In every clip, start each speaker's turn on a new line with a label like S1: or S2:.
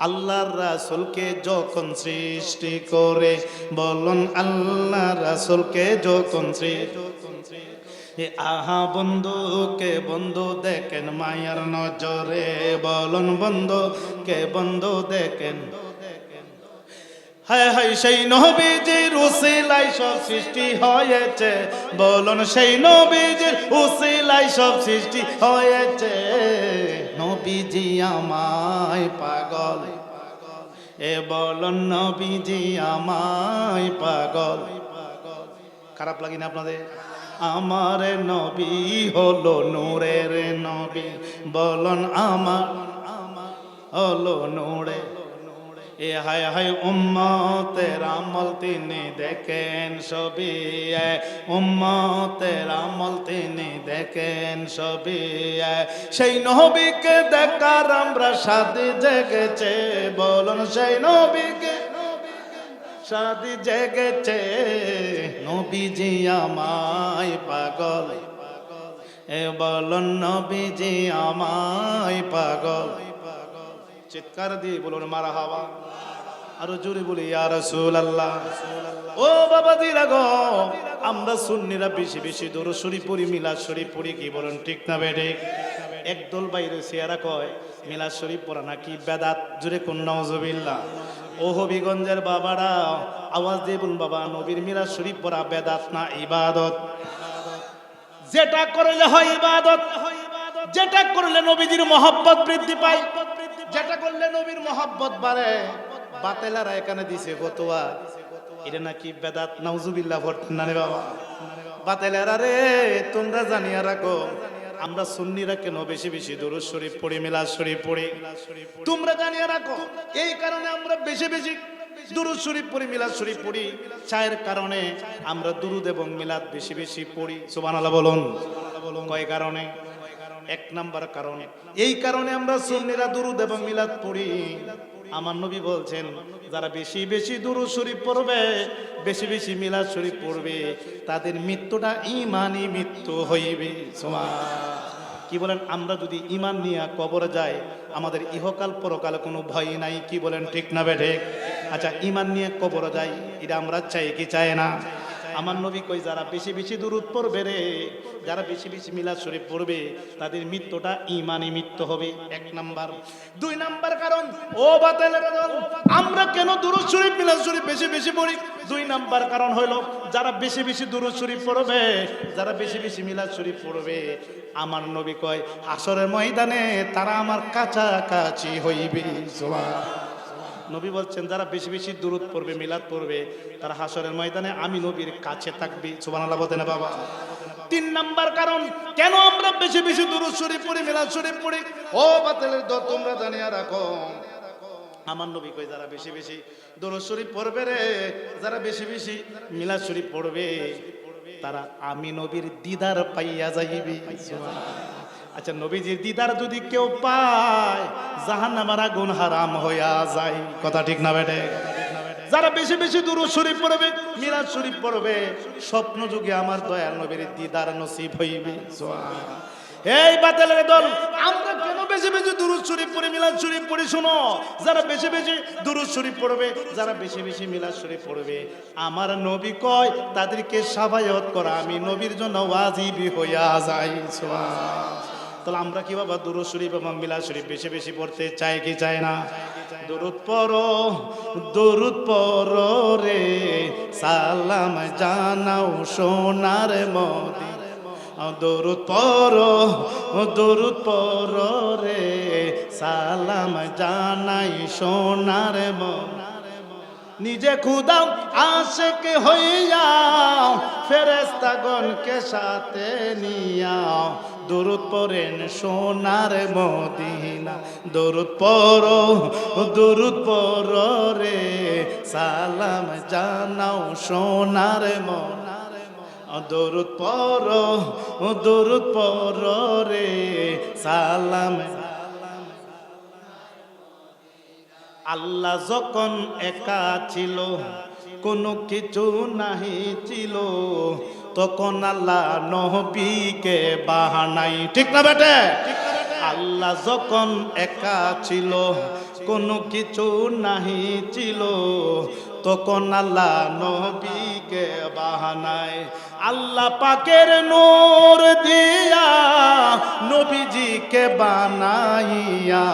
S1: আল্লাহর রাসুলকে যখন সৃষ্টি করে, বলুন আল্লাহ রাসুলকে যখন সৃষ্টি আহা বন্ধুকে বন্ধু দেখেন মায়ার নজরে? বলুন বন্ধু, কে বন্ধু দেখেন? হায় হায়, সেই নবীজির উসিলাই সব সৃষ্টি হয়েছে। বলুন সেই নবীজির উসিলাই সব সৃষ্টি হয়েছে। নবীজি আমায় পাগল। এ বলন নবীজি আমায় পাগল। খারাপ লাগে না আপনাদের? আমার নবী হলো নূরের নবী। বলন আমার হলো নূরে। এ হায় হায় উম্মতের আমল তিনি দেখেন সবই উম্মতের আমল তিনি দেখেন সবই এ সেই নবীকে দেখার আমরা সাদি জেগেছে, বলুন সেই নবীকে। সাদি জেগেছে, নবীজি আমায় পাগল। এ বলুন নবীজি আমায় পাগল। চিৎকার দিয়ে বলুন, মারা হাওয়া। আরও জোরে বলি আর আল্লাহ ও বাবা দিরা গো, আমরা সুন্নিরা বেশি বেশি দূর শরীফ পড়ি মিলাদ শরীফ পড়ি, কি বলুন, ঠিক না বেডে একদল বাইরে সিয়ারা কয় মিলাদ শরীফ পড়া নাকি বেদাত? জুড়ে কোন নজবিল্লা ও হবিগঞ্জের বাবারা, আওয়াজ দিয়ে বলুন, বাবা, নবীর মিলা শরীফ পড়া বেদাত না ইবাদত? যেটা করলে হয় ইবাদত, যেটা করলে নবীজির মহব্বত বৃদ্ধি পায়। যেটা করলে নবীর মহব্বত বাড়ে, বাতেলারা এখানে দিছে ফতোয়া। এটা নাকি বেদাত? নাউজুবিল্লাহ ভর্তি না রে বাবা। বাতেলারা রে, তোমরা জানিয়া রাখো, আমরা সুন্নিরা কেন বেশি বেশি দুরুদ শরীফ পড়ি, মিলাদ শরীফ পড়ি? তোমরা জানিয়া রাখো, এই কারণে আমরা বেশি বেশি দুরুদ শরীফ পড়ি, মিলাদ শরীফ পড়ি। চায়ের কারণে আমরা দুরুদ এবং মিলাদ বেশি বেশি পড়ি। সুবহানাল্লাহ বলুন। কয় কারণে? এক নাম্বার কারণ। এই কারণে আমরা সুন্নিরা দুরুদ এবং মিলাদ পড়ি। আমার নবী বলছেন, যারা বেশি বেশি দুরুদ শরীফ পড়বে, বেশি বেশি মিলাদ শরীফ পড়বে, তাদের মৃত্যুটা ইমানই মৃত্যু হইবে। কি বলেন? আমরা যদি ইমান নিয়ে কবর যাই, আমাদের ইহকাল পরকাল কোনো ভয় নাই, কি বলেন ঠিক না বেঠে আচ্ছা ইমান নিয়ে কবর যাই, এটা আমরা চাই কি চাই না? আমার নবী কই, যারা বেশি বেশি দূরত পড়বে রে, যারা বেশি বেশি মিলাদ শরীফ পড়বে, তাদের মৃত্যুটা ইমানি মৃত্যু হবে। এক নাম্বার। দুই নাম্বার কারণ, ও বাতালের আমরা কেন দুরুদ শরীফ, মিলাদ শরীফ বেশি বেশি পড়ি? দুই নাম্বার কারণ হলো যারা বেশি বেশি দুরুদ শরীফ পড়বে, যারা বেশি বেশি মিলাদ শরীফ পড়বে, আমার নবী কয়, হাসরের ময়দানে তারা আমার কাছাকাছি হইবে। সুবহান নবী বলছেন, যারা বেশি বেশি দূরত পড়বে, মিলাদ পড়বে, তারা হাসরের ময়দানে আমি নবীর কাছে থাকবি। সুবহানাল্লাহ বলতে না বাবা। তিন নাম্বার কারণ, কেন আমরা বেশি বেশি দূরত শরীফ পড়ি, মিলাদ শরীফ পড়ি? ও বাতিলের দল, তোমরা জানিয়া রাখো। আমার নবী কই যারা বেশি বেশি দরুদ শরীফ পড়বে রে, যারা বেশি বেশি মিলাদ শরীফ পড়বে, তারা আমি নবীর দিদার পাইয়া যাইবে। আচ্ছা নবীজির দিদার যদি কেউ পায়, জাহান্নামার আগুন হারাম হইয়া যায়। কথা ঠিক না বেটে? যারা বেশি বেশি দূর শরীফ পড়বে, মিলাদ শরীফ পড়বে, স্বপ্ন যুগে আমার দয়াল নবীর দিদার নসিব হইবে। এই বাতিলের দল, আমরা কেন বেশি বেশি দুরুদ শরীফ পড়ে, মিলাদ শরীফ পড়ি, শোনো? যারা বেশি বেশি দুরুদ শরীফ পড়বে, যারা বেশি বেশি মিলাদ শরীফ পড়বে, আমার নবী কয়, তাদেরকে সাবায়ত করা, আমি নবীর জন্য ওয়াজিবি হইয়া যাই। তাহলে আমরা কি বাবা? দুরুদ শরীফ এবং মিলাদ শরীফ বেশি বেশি পড়তে চাই কি চাই না? দুরুদ পড়ো দুরুদ পড়ো রে। সালাম জানাও সোনার মদি দরুদ পড়ো দরুদ পড়ো রে। সালাম জানাই সোনার মন নিজে খুদাও আশেক হইয়াও ফেরেস্তাগণকে সাথে নিয়াও। দরুদ পড়েন সোনার মদিনা। দরুদ পড়ো দরুদ পড়ো রে। সালাম জানাও সোনার মন দরুদ পড়ো দরুদ পড়ো রে। সালাম আল্লাহ যখন একা ছিল, কোনো কিছু নাহি ছিল। তখন আল্লাহ নহবিকে বাহানাই। ঠিক না বেটে? আল্লাহ যখন একা ছিল, কোনো কিছু নাহি ছিল, তখন আল্লাহ নবীকে বাহানায় আল্লাহ পাকের নূর দিয়া নবীজিকে বানাইয়া,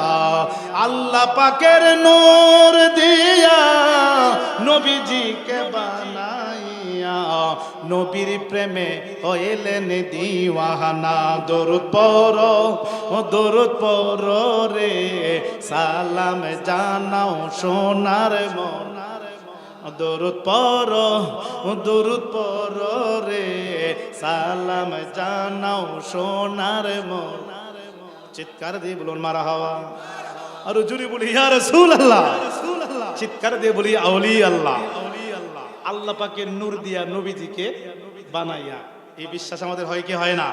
S1: আল্লাহ পাকের নূর দিয়া নবীজিকে বানাইয়া নবীর প্রেমে হইলেন দিওয়ানা। দরুদ পর ও দরুদ পর রে। সালাম জানাও সোনার মনার দরুদ পর ও দরুদ পর রে। সালাম জানাও সোনার মনার চিৎকার দিয়ে বলুন, মারা হওয়া। আর জুড়ে বলি, ইয়া রাসূল আল্লাহ চিৎকার দিয়ে বলি আউলি আল্লাহ। আল্লাহ পাকের নূর দিয়া নবীজিকে বানাইয়া। এই বিশ্বাস আমাদের হয় কি হয় না?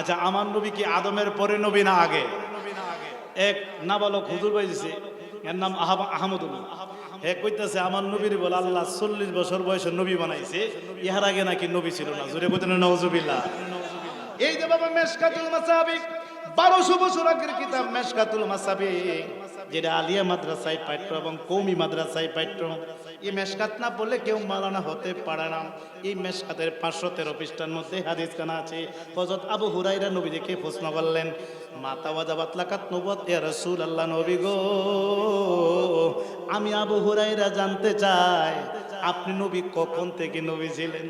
S1: আচ্ছা আমার নবী কি আদমের পরে নবী না আগে? এক নাবালক হুজুর বাইছে এর নাম আহমদুল্লাহ। হে কইতাছে, আমার নবীর বলে আল্লাহ চল্লিশ বছর বয়সে নবী বানাইছে, ইহার আগে নাকি নবী ছিল না? জুড়ে বলতেন, নওজুবিল্লাহ। এই যে বাবা মেশকাতুল মাসাবিক, বারোশো বছর আগের কিতাব, মেশকাতুল মাসাবিক, যেটা আলিয়া মাদ্রাসায় পাঠ্য এবং কৌমি মাদ্রাসায় পাঠ্য। এই মেশকাত না বললে কেউ মালানা হতে পারে না। এই মেশকাতের পাঁচশো তেরো পৃষ্ঠার মধ্যে হাদিস খানা আছে। হজরত আবু হুরাইরা নবীজিকে প্রশ্ন করলেন মাতা ওয়াজা লাকাত নবত এ রসুল আল্লাহ নবী গো, আমি আবু হুরাইরা জানতে চাই, আপনি নবী কখন থেকে নবী ছিলেন?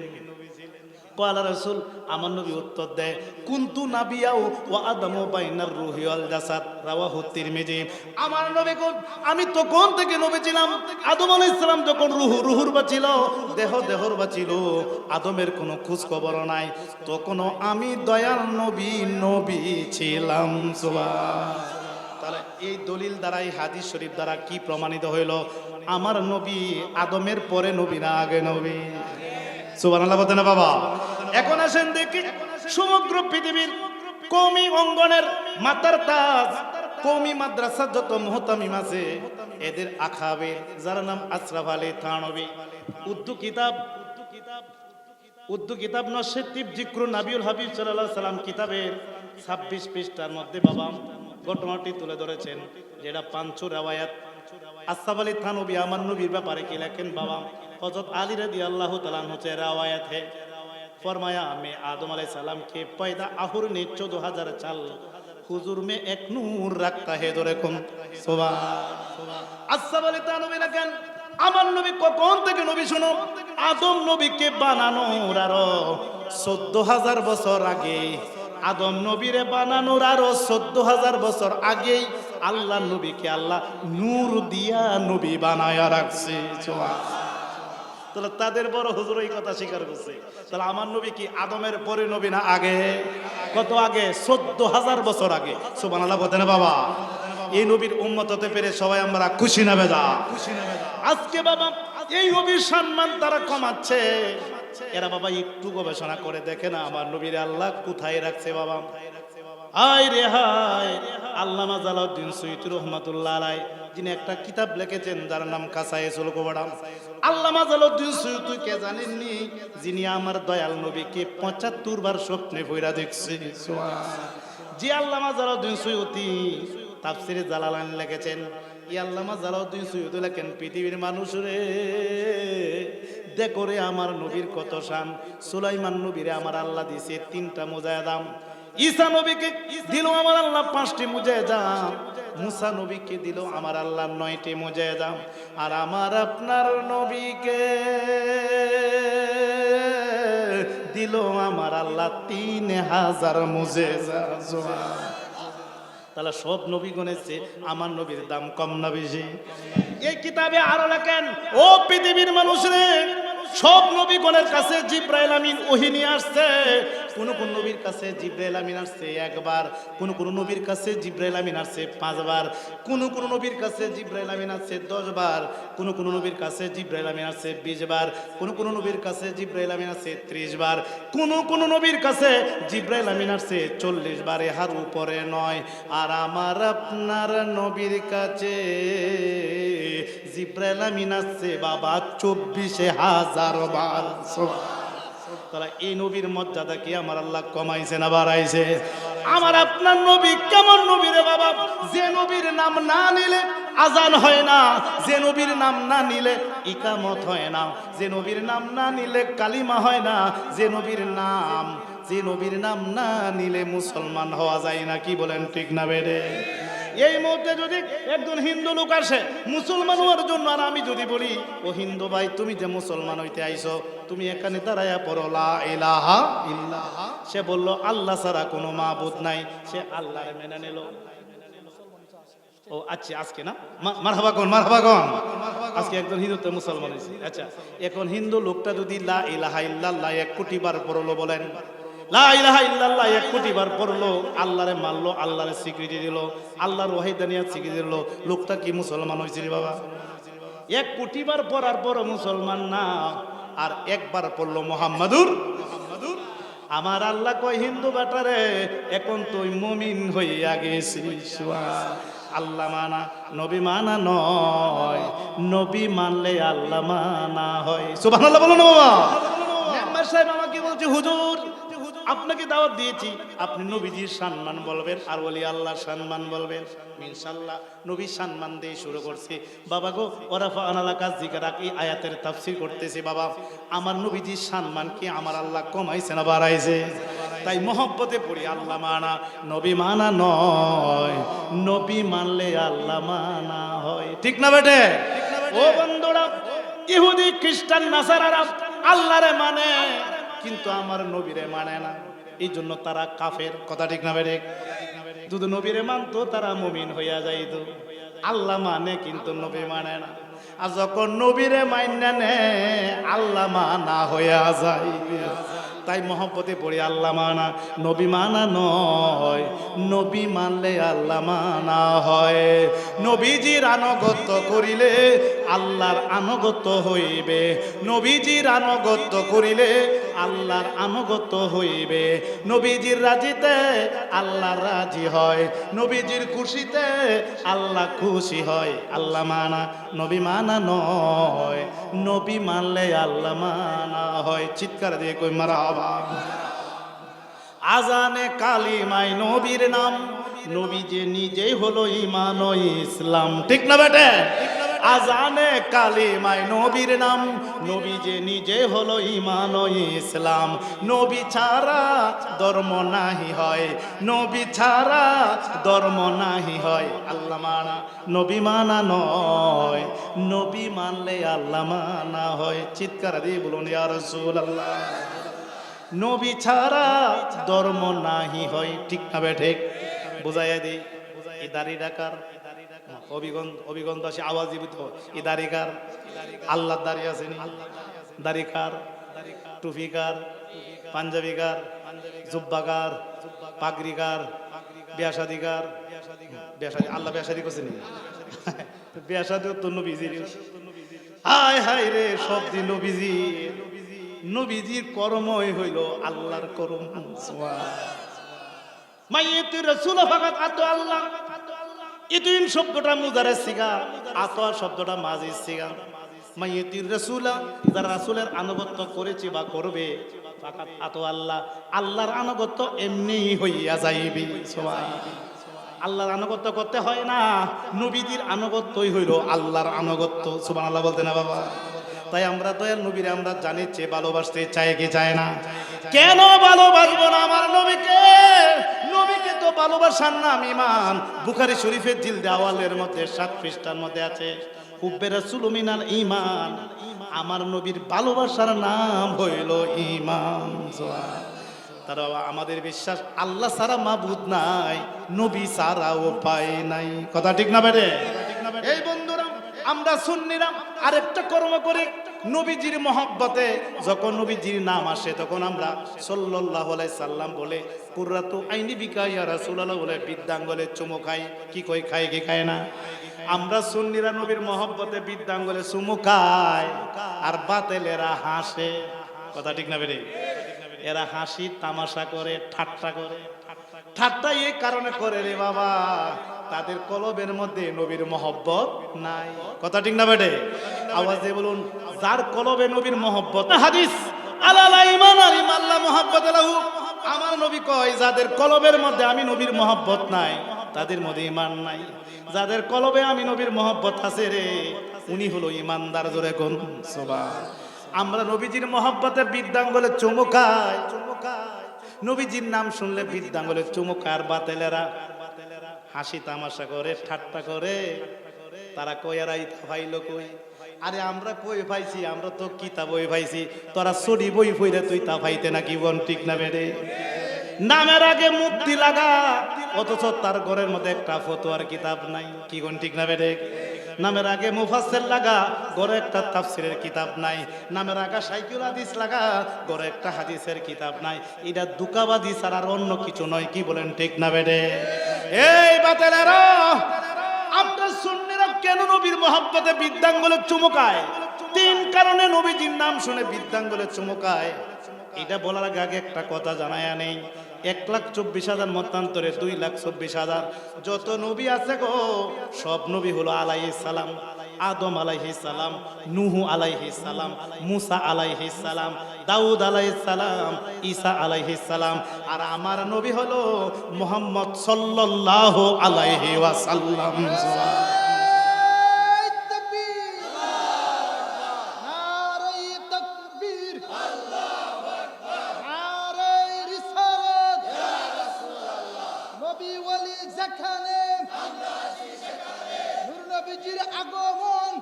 S1: কয়ালা রসুল আমার নবী উত্তর দেয়, কুন্তু নাবিয়াও ও আদমো বাইনার রুহি আল জাসাদ রাওয়া হুত্তির মেজে আমার নবী কোন? আমি তখন থেকে নবী ছিলাম? আদম আলাইহিস সালাম যখন রুহু রুহুর বা ছিল, দেহ দেহর বা ছিল, আদমের কোনো খোঁজ খবর নাই। তখনও আমি দয়াল নবী নবী ছিলাম। সুবহান তাহলে এই দলিল দ্বারা, এই হাদিস শরীফ দ্বারা কি প্রমাণিত হইল? আমার নবী আদমের পরে নবী না আগে নবী। সুবহানাল্লাহ বলতে না বাবা? এখন আসেন দেখি সমগ্র পৃথিবীর কৌমি অঙ্গনের মাতার তাজ, কৌমি মাদ্রাসা যত মোহতামিম আছে, এদের আখাবের, যার নাম আশরাফ আলী থানবী। উর্দু কিতাব উর্দু কিতাব নসেতিব জিক্রু নাবিউল হাবিব সাল্লাহ সাল্লাম কিতাবের ছাব্বিশ পৃষ্ঠার মধ্যে বাবা ঘটনাটি তুলে ধরেছেন, যেটা পাঞ্চু রেওয়ায়াত আসাফ আলী থানবী আমার নবীর ব্যাপারে কি লেখেন বাবা? হজরত আলী রাদি আল্লাহ তালান হচ্ছে রাওয়ায়াত হে, ফরমায়া, আমি আদম আলাই সালাম কে পয়দা আহুর নে চোদ্দ হাজার চাল। হুজুর মে এক নূর রাখতা হে দরেকম সোবা আসাফ আলী থানবী লেখেন, আমার নবী কখন থেকে নবী শুনো? আদম নবীকে বানানোর আরও চোদ্দ হাজার বছর আগে আদম নবীরে বানানোর আরও চোদ্দ হাজার বছর আগেই আল্লাহ নবীকে আল্লাহ নূর দিয়া নবী বানায়া রাখছে। তাহলে তাদের বড় হুজুর এই কথা স্বীকার করছে। তাহলে আমার নবী কি আদমের পরে নবী না আগে? কত আগে? চোদ্দ হাজার বছর আগে। সুবান আল্লাহ বলতেন বাবা? এই নবীর উন্মত হতে পেরে সবাই আমরা খুশি না বেদা আজকে বাবা এই নবীর সম্মান তারা কমাচ্ছে। এরা বাবা একটু গবেষণা করে দেখে না আমার নবীর আল্লাহ কোথায় রাখছে বাবা? হায় রে হায় আল্লামা জালাউদ্দিন সৈয়দ রহমাতুল্লাহ আলাই যিনি একটা কিতাব লিখেছেন যার নাম কাসায়ে সুলকোবাড়াম আল্লামা জালাউদ্দিন সৈয়দ কে জানেননি? যিনি আমার দয়াল নবীকে পঁচাত্তর বার স্বপ্নে বইরা দেখছে। যে আল্লামা জালাউদ্দিন সৈয়দি তাফসিরে জালালান লিখেছেন ই আল্লামা জালাউদ্দিন সৈয়দ লেখেন পৃথিবীর মানুষ রে। দেখো রে আমার নবীর কত শান। সুলাইমান নবীরে আমার আল্লাহ দিছে তিনটা মোজায়দাম। ঈসা নবীকে দিল আমার আল্লাহ পাঁচটি মুজায়দাম। মুসা নবীকে দিল আমার আল্লাহ নয়টি মুজায়দাম। আর আমার আপনার নবীকে দিল আমার আল্লাহ তিন হাজার মুজেজা তাহলে সব নবী গণেছে আমার নবীর দাম কম না বেশি। এই কিতাবে আরও লেখেন, ও পৃথিবীর মানুষ রে সব নবীগণের কাছে জিব্রাইল আমিন ওহি নিয়ে আসছে কোন কোন নবীর কাছে জিব্রাইল আমিন আসছে একবার, কোন কোন নবীর কাছে জিব্রাইল আমিন আসছে পাঁচবার, কোন কোন নবীর কাছে জিব্রাইল আমিন আসছে দশ বার কোন কোন নবীর কাছে জিব্রাইল আমিন আসছে বিশ বার কোন কোন নবীর কাছে জিব্রাইল আমিন আসছে ত্রিশ বার কোন কোন নবীর কাছে জিব্রাইল আমিন আসছে চল্লিশ বারে হার উপরে নয়, আর আমার আপনার নবীর কাছে জিব্রাইল আমিন আসছে বাবা চব্বিশে হাজার বার তারা, এই নবীর মর্যাদা কি আমার আল্লাহ কমাইছে না বাড়াইছে? আমার আপনার নবী কেমন নবী রে বাবা? যে নবীর নাম না নিলে আজান হয় না। যে নবীর নাম না নিলে ইকামত হয় না। যে নবীর নাম না নিলে কালিমা হয় না। যে নবীর নাম, যে নবীর নাম না নিলে মুসলমান হওয়া যায় না। কি বলেন ঠিক না বেড়ে এই মুহূর্তে যদি একজন হিন্দু লোক আসে, মুসলমান হওয়ার জন্য আর আমি যদি বলি, ও হিন্দু ভাই, তুমি যে মুসলমান হইতে আইছো তুমি এখানে দাঁড়াইয়া পড়ো, লা ইলাহা ইল্লাহা সে বলল, আল্লাহ ছাড়া কোনো মাবুদ নাই। সে আল্লাহর মেনে নিল। ও আচ্ছা আজকে না? মারহাবা কোন মারহাবা কোন? আজকে একজন হিন্দুতে মুসলমান হয়েছে। আচ্ছা এখন হিন্দু লোকটা যদি লা ইলাহা ইল্লাল্লাহ এক কোটি বার পড়ল বলেন, লা ইলাহা ইল্লাল্লাহ এক কোটি বার পড়ল, আল্লাহরে মানলো আল্লাহরে স্বীকৃতি দিল, আল্লাহর ওয়াহিদানিয়াত স্বীকৃতি দিল, লোকটা কি মুসলমান হয়েছে রে বাবা? এক কোটি বার পড়ার পর মুসলমান না। আর একবার পড়ল মোহাম্মদুর। আমার আল্লাহ কয়, হিন্দু বাটারে এখন তুই মুমিন হইয়া গেছিস আল্লাহ মানা, নবী মানা নয়। নবী মানলে আল্লাহ মানা হয়। সুবহানাল্লাহ বলো না বাবা। সাহেব আমাকে বলছে, হুজুর আপনাকে দাওয়াত দিয়েছি। আপনি নবীজির সম্মান বলবেন, আর বলি আল্লাহর সম্মান বলবেন। ইনশাল্লাহ নবীর সম্মান দিয়ে শুরু করছে। বাবা গো ওরাফা আনালা কাজ জিকার এই আয়াতের তাফসির করতেছি বাবা। আমার নবীজির সম্মান কি আমার আল্লাহ কমাইছে না বাড়াইছে? তাই মহব্বতে পড়ি, আল্লাহ মানা, নবী মানা নয়। নবী মানলে আল্লাহ মানা হয়। ঠিক না বেটে? ও বন্ধুরা, ইহুদি, খ্রিস্টান, নাসারারা আল্লাহরে মানে। কিন্তু আমার নবীরে মানে না। এই জন্য তারা কাফের। কথা ঠিক না বেড়ে? যদি নবীরে মানতো, তারা মুমিন হইয়া যাইত। আল্লাহ মানে কিন্তু নবী মানে না। আর যখন নবীরে মাইনা নে আল্লাহ মানা হইয়া যায়। তাই মহব্বতে পড়ি, আল্লাহ মানা, নবী মানা নয়। নবী মানলে আল্লাহ মানা হয়। নবীজির আনুগত্য করিলে আল্লাহর আনুগত্য হইবে। নবীজির আনুগত্য করিলে আল্লাহর আনুগত্য হইবে। নবীজির রাজিতে আল্লাহ রাজি হয়। নবীজির খুশিতে আল্লাহ খুশি হয়। আল্লাহ মানা, নবী মানা নয়। নবী মানলে আল্লাহ মানা হয়। চিৎকার দিয়ে কই মারা আজানে কালিমাই নবীর নাম। নবী যে নিজেই হলো ইমান ইসলাম। ঠিক না বেটে? আজানে কালিমাই নবীর নাম। নবী যে নিজে হলো ইমান ও ইসলাম। নবী ছাড়া ধর্ম নাহি হয়। নবী ছাড়া ধর্ম নাহি হয়। আল্লাহ মানা, নবী মানা নয়। নবী মানলে আল্লাহ মানা হয়। চিৎকার দিয়ে বলুন, ইয়া রাসূলুল্লাহ। নবী ছাড়া ধর্ম নাহি হয়। ঠিক না বে ঠিক? বুঝাইয়া দিই। এই দাড়ি ডাকার অভিগন্ধ অভিগন্ধ আছে আওয়াজ জীবিত এই দাড়িকার? আল্লাহ দাড়ি আসেনি দাড়িকার? টুফিকার পাঞ্জাবিকার? জুব্বাকার? পাগরিকার বিয়াসাদিকার? বিয়াসাদি আল্লাহ বিয়াসাদি করছেনি বিয়াসাদিও তো নবীজির। হায় হায় রে, সব দিন নবীজি। নবীজির কর্মই হইল আল্লাহর কর্ম মাইয়েতুর রাসূল ফাকাত আল্লাহ। ইতুইন শব্দটা মুজারের সিগা আতোয়া শব্দটা মাজির সিগা মাইয়েতির রাসূলা, যারা রাসূলের আনুগত্য করেছে বা করবে, ফাকাত আতো আল্লাহ, আল্লাহর আনুগত্য এমনি হইয়া যাইবে আল্লাহর আনুগত্য করতে হয় না, নবীজির আনুগত্যই হইল আল্লাহর আনুগত্য, সুবহানাল্লাহ বলতে না বাবা। তাই আমরা দয়াল নবীরে আমরা জানি চেয়ে ভালোবাসতে চাই কি চায় না। কেন ভালোবাসবো না আমার নবীকে? নবীকে তো ভালোবাসার নাম ইমান। বুখারি শরীফের জিল দেওয়ালের মধ্যে সাত পৃষ্ঠার মধ্যে আছে, হুব্বে রাসূলুমিনাল ইমান আমার নবীর ভালোবাসার নাম হইল ইমান তারা আমাদের বিশ্বাস, আল্লাহ সারা মাবুদ নাই, নবী সারা উপায় নাই। কথা ঠিক না বেড়ে? এই বন্ধুরা, আমরা সুন্নিরা আরেকটা কর্ম করি নবীজির মহব্বতে যখন নবীজির নাম আসে, তখন আমরা আলাইহি সাল্লাম বলে, কুররাতু আইনি বিকা ইয়া রাসূলুল্লাহ বলে বিদ্যাঙ্গলে চুমু খাই। কি কই খায়, কি খায় না? আমরা সুন্নিরা নবীর মহব্বতে বিদ্যাঙ্গলে চুমু খায় আর বাতেলেরা হাসে। কথা ঠিক না বেরে এরা হাসি, তামাশা করে, ঠাট্টা করে। ঠাট্টা এই কারণে করে রে বাবা। তাদের কলবের মধ্যে নবীর মহব্বত নাই। কথা ঠিক না বেটে? আওয়াজ বলুন, যার কলবে নবীর মহব্বত হাদিস মহব্বত আমার নবী কয়, যাদের কলবের মধ্যে আমি নবীর মহব্বত নাই, তাদের মধ্যে ইমান নাই। যাদের কলবে আমি নবীর মহব্বত আছে রে, উনি হলো ইমানদার জোরে কোন আমরা নবীজির মহব্বতে বৃদ্ধাঙ্গলে চুমুকায় চুমুকায় নবীজির নাম শুনলে বৃদ্ধাঙ্গলে চুমুকার বাতেলেরা। হাসি তামাশা করে, ঠাট্টা করে। তারা কই আর ভাইল কই? আরে আমরা কই ভাইছি? আমরা তো কিতাব বই পাইছি তোরা সরি বই ফইরে তুই তা পাইতে নাকি বন ঠিক না বেড়ে? নামের আগে মুক্তি লাগা। অথচ তার ঘরের মধ্যে একটা ফতোয়ার কিতাব নাই। কি কোন ঠিক না বেড়ে নামের আগে মুফাসের লাগা, ঘরে একটা তাফসিরের কিতাব নাই। নামের আগে সাইকুল হাদিস লাগা, ঘরে একটা হাদিসের কিতাব নাই। এটা দুকাবাদি ছাড়া আর অন্য কিছু নয়, কি বলেন ঠিক না বেড়ে এই বাতেলেরা, আপনার সুন্নিরা কেন নবীর মহাব্বতে বিদ্যাঙ্গলে চুমকায়? তিন কারণে নবীজির নাম শুনে বিদ্যাঙ্গলে চুমকায়। এটা বলার আগে একটা কথা জানায়া নেই। এক লাখ চব্বিশ হাজার মতান্তরে দুই লাখ চব্বিশ হাজার। যত নবী আছে গো, সব নবী হলো আলাইহি সালাম। আদম আলাইহি সালাম, নুহু আলাইহি সালাম, মুসা আলাইহি সালাম, দাউদ আলাইহি সালাম, ঈসা আলাইহি সালাম। আর আমার নবী হলো মোহাম্মদ সাল্লাল্লাহু আলাইহি ওয়াসাল্লাম
S2: এই তাকবীর নারায়ে তাকবীর নারায়ে রিসালাত নবী ওয়ালি যেখানে নূর নবীজির আগমন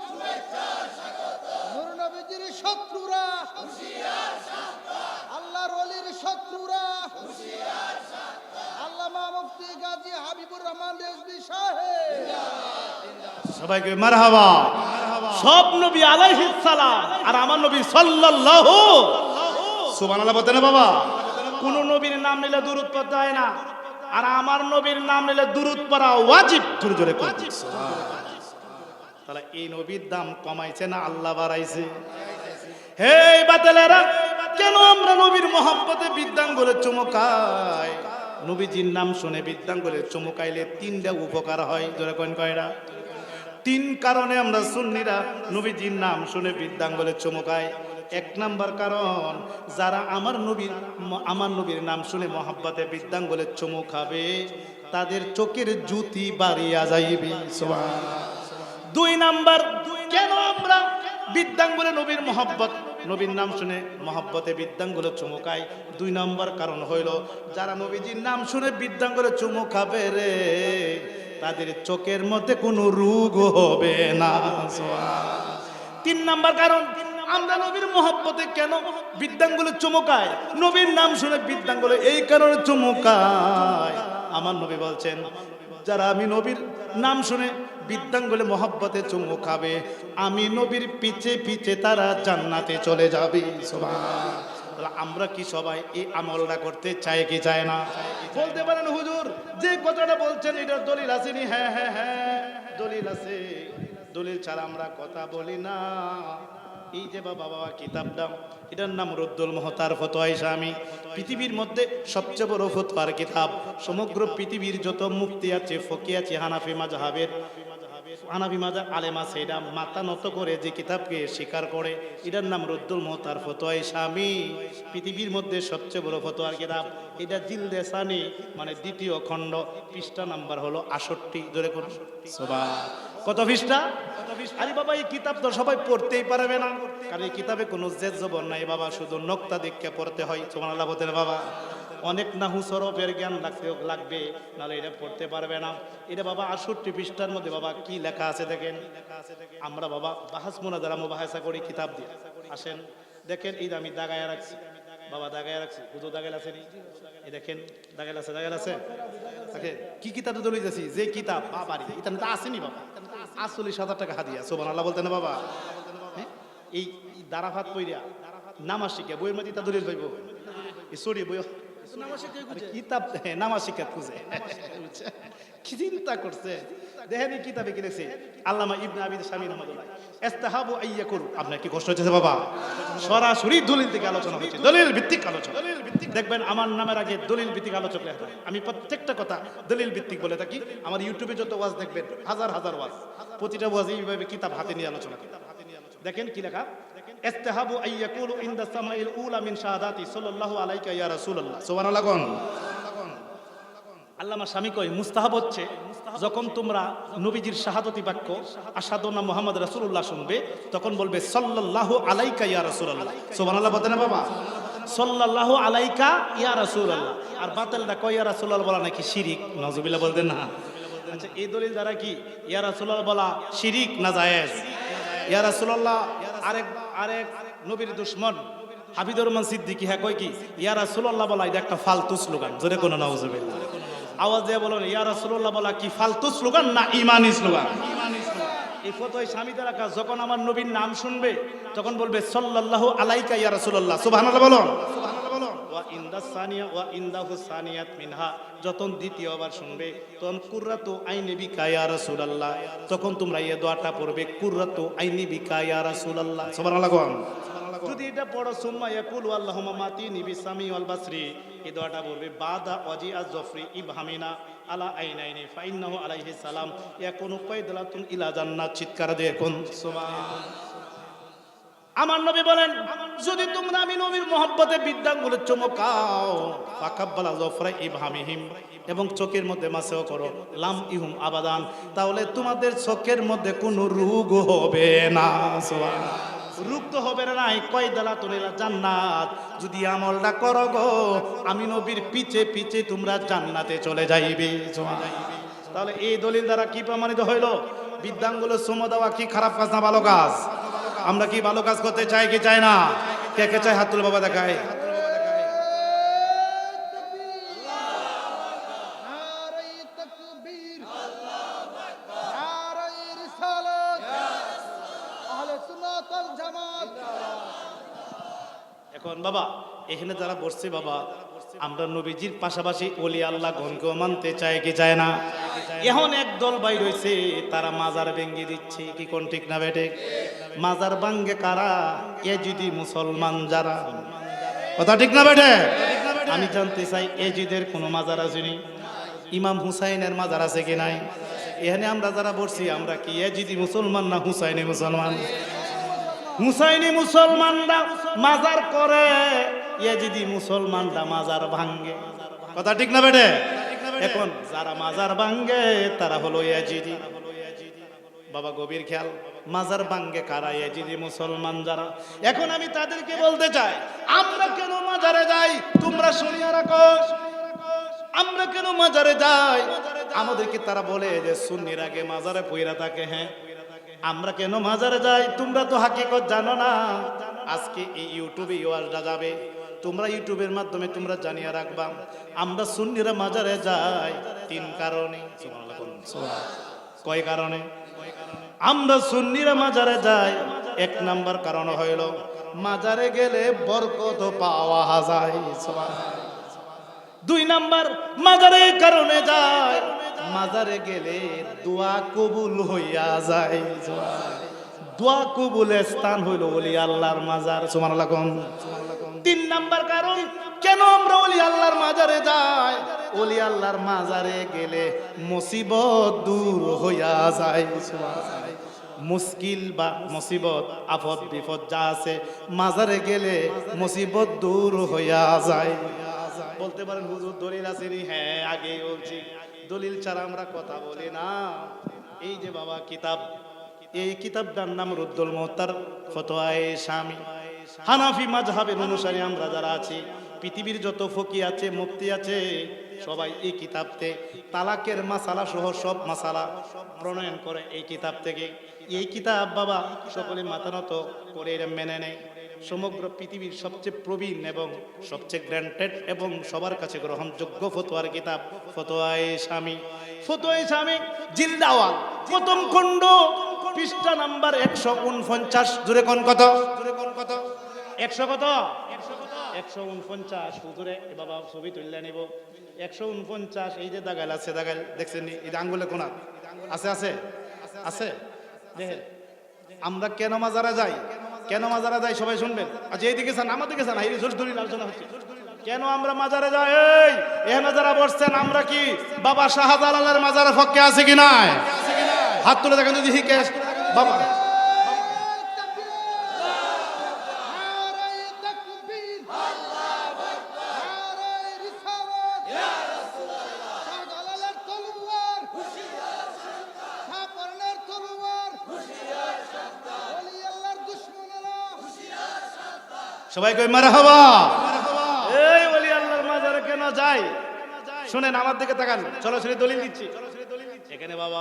S2: নূর নবীজির শত্রুরা আল্লাহর ওলির শত্রুরা আল্লামা মুফতি গাজী হাবিবুর রহমান রেজবি সাহেব
S1: মারহাবা। সব নবী আলাইহিস সালাম আর আমার নবী সাল্লাল্লাহু সুবহানাল্লাহ বলতে না বাবা? কোন নবীর নাম নিলে দুরূদ পড়তে হয় না। আর আমার নবীর নাম নিলে দুরূদ পড়া ওয়াজিব। জোরে জোরে তাহলে এই নবীর দাম কমাইছে না আল্লাহ বাড়াইছে? হে বাতেলেরা কেন আমরা নবীর মহব্বতে বিদ্যাঙ্গলে চমকাই? নবীজির নাম শুনে বিদ্যাঙ্গলে চমকাইলে তিনটা উপকার হয়। জোরে কোন কয়টা? তিন কারণে আমরা সুন্নিরা নবীজির নাম শুনে বৃদ্ধাঙ্গলে চমকাই। এক নাম্বার কারণ, যারা আমার নবীর আমার নবীর নাম শুনে মহাব্বাতে বৃদ্ধাঙ্গলে চমকাবে, তাদের চোখের জুতি বাড়িয়া যাইবে। দুই নাম্বার, কেন আমরা বৃদ্ধাঙ্গলে নবীর মহব্বত, নবীর নাম শুনে মহব্বতে বৃদ্ধাঙ্গলে চমকাই? দুই নাম্বার কারণ হইল, যারা নবীজির নাম শুনে বৃদ্ধাঙ্গলে চমকাবে রে তাদের চোখের মধ্যে কোনো রোগ হবে না। তিন নাম্বার কারণ, আমরা নবীর মহব্বতে কেন বৃদ্ধাঙ্গুলো চমকায়? নবীর নাম শুনে বৃদ্ধাঙ্গুলো এই কারণে চমকায়। আমার নবী বলছেন, যারা আমি নবীর নাম শুনে বৃদ্ধাঙ্গুলে মহব্বতে চুমু খাবে আমি নবীর পিছে পিছে তারা জান্নাতে চলে যাবে। সুবহান। আমরা কি সবাই এই আমলটা করতে চাই কি চায় না? বলতে পারেন হুজুর, যে কথাটা বলছেন এটার দলিল আসেনি হ্যাঁ হ্যাঁ হ্যাঁ দলিল আছে। দলিল ছাড়া আমরা কথা বলি না। এই যে বাবা বাবা, কিতাবটা, এটার নাম রদ্দুল মহতার ফতোয়া ইসলামী। পৃথিবীর মধ্যে সবচেয়ে বড় ফতোয়ার কিতাব, সমগ্র পৃথিবীর যত মুক্তি আছে ফকি আছে হানাফি মাজাহাবের মাজার আলেমা সেটা মাথা নত করে যে কিতাবকে স্বীকার করে, এটার নাম রদ্দুল মহতার ফতোয়া স্বামী। পৃথিবীর মধ্যে সবচেয়ে বড় ফতোয়ার কিতাব, এটা জিলদে সানি মানে দ্বিতীয় খণ্ড, পৃষ্ঠা নাম্বার হলো আষট্টি ধরে করুন। কত পৃষ্ঠা? আরে বাবা, এই কিতাব তো সবাই পড়তেই পারবে না। কারণ এই কিতাবে কোনো জেদ জবর নাই বাবা, শুধু নক্তা দেখকে পড়তে হয়। তোমার আল্লাহ বাবা। অনেক নাহু সরফের জ্ঞান লাগতে লাগবে, নাহলে এটা পড়তে পারবে না। এটা বাবা আষট্টি পৃষ্ঠার মধ্যে বাবা কি লেখা আছে দেখেন? আমরা বাবা বাহাস মোনা দ্বারা মোবাহাসা করি, কিতাব দিয়ে। আসেন, দেখেন, এই আমি দাগায় রাখছি। বাবা দাগায় রাখছি হুজুর দাগাইল আছে এই দেখেন দাগাইল আছে দাগাইল আছে। কি কিতাব দলিল যাচ্ছি যে কিতাব, বাবারি, এটা তো আসেনি বাবা। আটচল্লিশ হাজার টাকা হাদিয়া আল্লাহ বলতেন না বাবা। হ্যাঁ? এই দারাফাত পইরা, নামাজ শিখে বইয়ের মধ্যে তা দলিল পাইব। এই সরি বই কিতাব নামাজ শিক্ষা খুঁজে চিন্তা করছে দেখেন কিতাবে কি আল্লামা ইবনে আবিদ রহমাতুল্লাহ ইস্তাহাবু আইয়া করু আপনার কি কষ্ট হচ্ছে বাবা। সরাসরি দলিল থেকে আলোচনা হচ্ছে। দলিল ভিত্তিক আলোচনা। দেখবেন, আমার নামের আগে দলিল ভিত্তিক আলোচক লেখা আমি প্রত্যেকটা কথা দলিল ভিত্তিক বলে থাকি। আমার ইউটিউবে যত ওয়াজ দেখবেন, হাজার হাজার ওয়াজ। প্রতিটা ওয়াজ এইভাবে কিতাব হাতে নিয়ে আলোচনা দেখেন কি লেখা? ইস্তাহাবু আইয়াকুলু ইনদা সামাইল উলা মিন শাহাদাতি সাল্লাল্লাহু আলাইকা ইয়া রাসূলুল্লাহ। সুবহানাল্লাহ কোন? আল্লামা স্বামী কই মুস্তাহাব হচ্ছে যখন তোমরা নবীজির শাহাদতি বাক্য আসাদনা মোহাম্মদ রাসূলুল্লাহ শুনবে, তখন বলবে, সাল্লাল্লাহু আলাইকা ইয়া রাসূলুল্লাহ। সুবহানাল্লাহ বলতে না বাবা? সাল্লাল্লাহু আলাইকা ইয়া রাসূলুল্লাহ। আর বাতিলটা কই ইয়া রাসূলুল্লাহ বলা নাকি শিরিক? নজুবিল্লাহ বলতেন না। আচ্ছা এই দলিল দ্বারা কি, ইয়া রাসূলুল্লাহ বলা শিরিক না জায়েজ? ইয়া রাসূলুল্লাহ আরেক আরেক নবীর দুশ্মন। হাবিদুর রহমান সিদ্দিকী হ্যাঁ কয় কি? ইয়া রাসূলুল্লাহ বলা, এটা একটা ফালতু স্লোগান। জোরে কোনো নাউজুবিল্লাহ আওয়াজ দিয়ে বলো ইয়া রাসূলুল্লাহ বলা কি ফালতু স্লোগান না ইমানি স্লোগান? এই ফতোয় স্বামী দ্বারা যখন আমার নবীর নাম শুনবে, তখন বলবে, সাল্লাল্লাহু আলাইকা ইয়া রাসূলুল্লাহ। সুবহানাল্লাহ বলো ওয়া ইনদা সানিয়া ওয়া ইনদাহু সানিয়াত মিনহা যখন দ্বিতীয়বার শুনবে তখন কুররাতু আইনি বিকা ইয়া রাসূলুল্লাহ। তখন তোমরা এই দোয়াটা পড়বে কুররাতু আইনি বিকা ইয়া রাসূলুল্লাহ। সুবহানাল্লাহ যদি এটা পড়ো সুম্মা ইয়াকুল আল্লাহুম্মা মাতি নিবি সামি ওয়াল বাসরি। এই দোয়াটা বলবে বাদা ওয়াজি আজ জফরি ইবহামিনা আলা আইনাইনি ফাইন্নাহু আলাইহি সালাম। ইয়াকুনু কাইদালাতুন ইলা জান্নাত চিৎকার দিয়ে কোন? সুবহান আমার নবী বলেন, যদি তোমরা আমি নবীর মহব্বতে বিদ্যাঙ্গুলের চমকাও ফাকাব্বালা জফরা ইবহামিহিম, এবং চোখের মধ্যে মাসেও করো, লাম ইহুম আবাদান, তাহলে তোমাদের চোখের মধ্যে কোনো রোগ হবে না। রোগ তো হবে না নাই কয় দালা তোলেরা জান্নাত। যদি আমলটা করো গো, আমি নবীর পিছে পিছে তোমরা জান্নাতে চলে যাইবে। তাহলে এই দলিল দ্বারা কি প্রমাণিত হইল? বিদ্যাঙ্গুলের সম দেওয়া কি খারাপ কাজ না ভালো কাজ? আমরা কি ভালো কাজ করতে চাই কি চাই না? কে কে চাই হাত তুলে বাবা দেখায়। এখন বাবা এখানে যারা বসছে বাবা আমরা নবীজির পাশাপাশি অলি আল্লাহ গণকেও মানতে চাই কি চায় না? এখন এক দল বাই রয়েছে তারা মাজার ভেঙ্গে দিচ্ছে, কি কোন ঠিক না বেটে মাজার ভাঙ্গে কারা? এ যদি মুসলমান যারা। কথা ঠিক না বেটে আমি জানতে চাই, এ এজিদের কোনো মাজার আছে আসেনি ইমাম হুসাইনের মাজার আছে কি নাই? এখানে আমরা যারা বসছি, আমরা কি এ এজিদি মুসলমান না হুসাইনি মুসলমান? হুসাইনি মুসলমানরা মাজার করে। ইয়াজিদি মুসলমানরা মাজার ভাঙ্গে। কথা ঠিক না বেটে? এখন যারা মাজার ভাঙ্গে তারা হলো ইয়াজিদি বাবা গভীর খেয়াল। মাজার ভাঙ্গে কারা ইয়াজিদি মুসলমান যারা? এখন আমি তাদেরকে বলতে চাই আমরা কেন মাজারে যাই? তোমরা শুনিয়া রাখো। আমরা কেন মাজারে যাই? আমাদেরকে তারা বলে যে সুন্নির আগে মাজারে পইরা থাকে হ্যাঁ। আমরা কেন মাজারে যাই? তোমরা তো হাকিকত জানো না। আজকে এই ইউটিউবে ওয়াজটা যাবে। তোমরা ইউটিউবের মাধ্যমে তোমরা জানিয়ে রাখবা, আমরা সুন্নিরা মাজারে যাই তিন কারণে। কয় কারণে? আমরা সুন্নিরা মাজারে যাই, এক নাম্বার কারণ হইল মাজারে গেলে বরকত পাওয়া যায় দুই নাম্বার, মাজারে কারণে যায় মাজারে গেলে দোয়া কবুল হইয়া যায় দোয়া কবুলের স্থান হইল ওলি আল্লাহর মাজার সুমান তিন নাম্বার কারণ, কেন আমরা ওলি আল্লাহর মাজারে যাই? ওলি আল্লাহর মাজারে গেলে মুসিবত দূর হইয়া যায়। মুশকিল বা মুসিবত, আফত, বিপদ যা আছে, মাজারে গেলে মুসিবত দূর হইয়া যায়। বলতে পারেন, হুজুর, দলিল আছে নি? হ্যাঁ আগে বলছি। দলিল ছাড়া আমরা কথা বলি না। এই যে বাবা কিতাব, এই কিতাবটার নাম রুদ্দুল মোহতার ফতোয়ায়ে স্বামী। হানাফি মাঝহাবের অনুসারী আমরা যারা আছি, পৃথিবীর যত ফকি আছে মুক্তি আছে, সবাই এই কিতাবতে তালাকের মাসালা সহ সব মাসালা প্রণয়ন করে এই কিতাব থেকে। এই কিতাব বাবা সকলে মাতানত করে এরা মেনে নেয়। সমগ্র পৃথিবীর সবচেয়ে প্রবীণ এবং সবচেয়ে গ্র্যান্টেড এবং সবার কাছে গ্রহণযোগ্য ফতোয়ার কিতাব, ফতোয়ায়ে স্বামী। ফতোয়ায়ে স্বামী জিলদাওয়াল প্রথম খণ্ড, পৃষ্ঠা নাম্বার একশো উনপঞ্চাশ। জুড়ে কোন কত জুড়ে কোন কত একশো কত? একশো উনপঞ্চাশ। হুজুরে বাবা ছবি তুললে নিব। একশো উনপঞ্চাশ, এই যে দাগাল আছে দাগাল দেখছেন নি? এই যে আঙ্গুলে কোনা। আছে আছে? আছে? দেখেন, আমরা কেন মাজারা যাই? কেন মাজারা যাই, সবাই শুনবেন। আচ্ছা এইদিকে চান আমাদেরকে চান এই জোর দলিল আলোচনা হচ্ছে। কেন আমরা মাজারে যাই? এই, এখানে যারা বসছেন, আমরা কি বাবা শাহজালালের মাজারের পক্ষে আছে কি নাই? হাত তুলে দেখেন যদি বাবা
S2: নারে তাকবীর আল্লাহু আকবার নারে রিসালাত ইয়া রাসূলুল্লাহ
S1: সবাই কই মারহাবা। এই ওলি আল্লাহর মাজারে কেন যাই শুনেন আমার দিকে তাকান। চলো শুনে দলিল দিচ্ছি। এখানে বাবা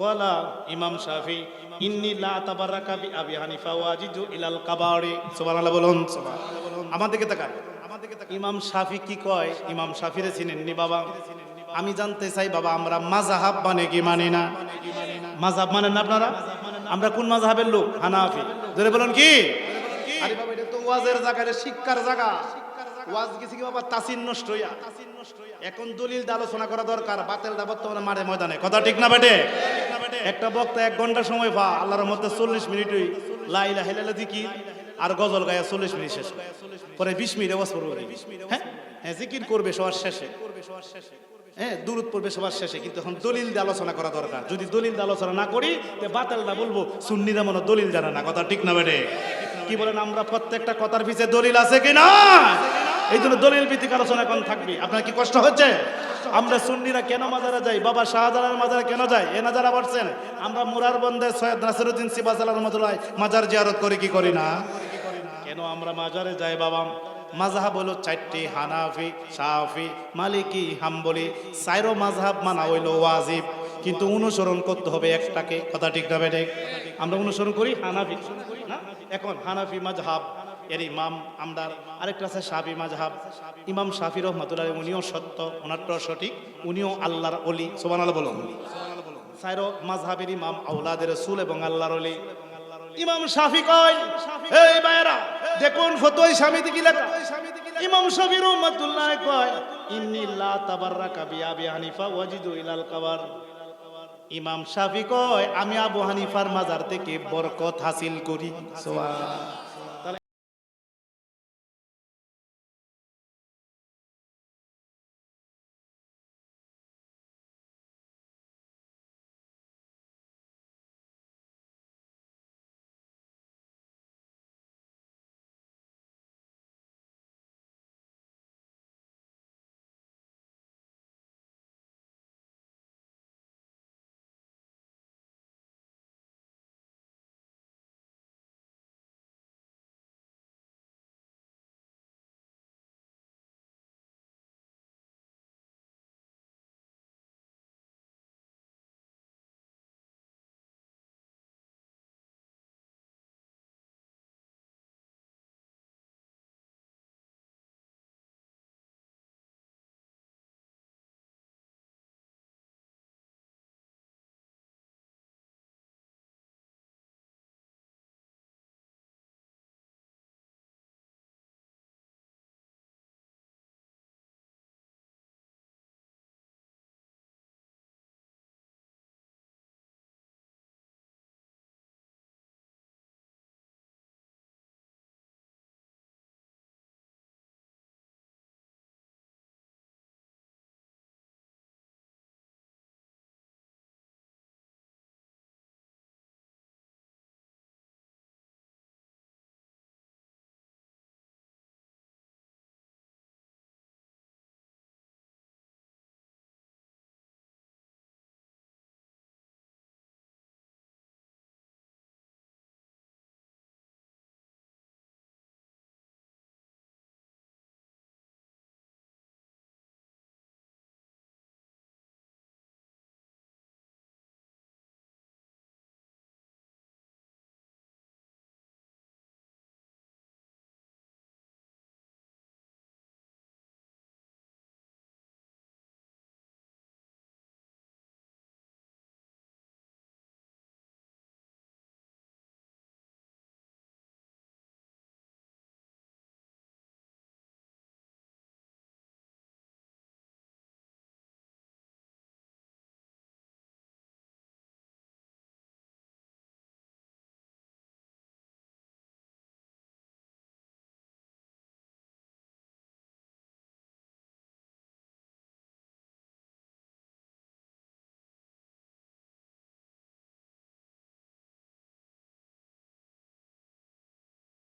S1: কলা ইমাম শাফি ইন্নি লা তাবারাকা বি আবি হানিফা ওয়াজিজু ইলাল কাবারি। সুবহানাল্লাহ বলুন। সুবহানাল্লাহ আমার দিকে তাকান। আমার দিকে তাকান ইমাম শাফি কি কয়? ইমাম শাফিরে চিনেননি বাবা। আমি জানতে চাই বাবা আমরা মাযহাব মানে কি মানি না? মাযহাব মানেন না আপনারা? আমরা কোন মাযহাবের লোক? হানাফি। ধরে বলুন কি? আরে বাবা ওয়াজের জায়গা এটা শিক্ষার জায়গা। ওয়াজ গেছে কি বাবা, তাসিন নষ্ট হইয়া। এখন দলিল আলোচনা করা দরকার, বাতিল দা বর্তমানে মাঠে ময়দানে। কথা ঠিক না বেটে? একটা বক্তা এক ঘণ্টা সময় পা আল্লাহর মধ্যে চল্লিশ মিনিটই লাইলা হেলালা দিকি আর গজল গায়া চল্লিশ মিনিট শেষ পরে বিশ মিনিট আওয়াজ পড়বে হ্যাঁ? হ্যাঁ জিকির করবে সবার শেষে। করবে সবার শেষে হ্যাঁ দূরত পড়বে সবার শেষে। কিন্তু এখন দলিল দিয়ে আলোচনা করা দরকার। যদি দলিল দিয়ে আলোচনা না করি, তে বাতালটা বলব, সুন্নিরা মনে দলিল জানা না। কথা ঠিক না বেটে? কি বলেন, আমরা প্রত্যেকটা কথার পিছে দলিল আছে কি না? এই জন্য দলিল ভিত্তিক আলোচনা এখন থাকবে। আপনার কি কষ্ট হচ্ছে? আমরা সুন্নিরা কেন মাজারে যাই? বাবা শাহজালালের মাজারে কেন যাই এ না যারা বলছেন, আমরা মুরার বন্দে সৈয়দ নাসিরুদ্দিন সিবাজাল রহমতুল্লাহ মাজার জিয়ারত করি, কি করি না? কেন আমরা মাজারে যাই বাবা? মাযহাব হলো চারটি, হানাফি, শাফি, মালিকি, হাম্বলি। সাইরো মাযহাব মানা হইল ওয়াজিব। কিন্তু অনুসরণ করতে হবে একটাকে। কথা ঠিক না বেটে আমরা অনুসরণ করি, হানাফি। না? এখন হানাফি মাযহাব, এর ইমাম আমদার আরেকটা আছে শাফি মাযহাব। ইমাম শাফি রহমাতুল্লাহ উনিও সত্য ওনারটা সঠিক। উনিও আল্লাহর অলি সুবহানাল্লাহ বলুন। সাইরো মাযহাবের ইমাম আউলাদের রাসূল এবং আল্লাহর অলি ইমাম শাফি কয়, এই ভাইরা দেখুন ফতোয় স্বামীতে কি লেখা? ইমাম শাফি রহমাতুল্লাহ কয়, ইন্নি লা তাবাররাকা বি আবি হানিফা ওয়াজিদু ইলাল কাবার। ইমাম শাফি কয় আমি আবু হানিফার মাজার থেকে বরকত হাসিল করি। সুবহানাল্লাহ।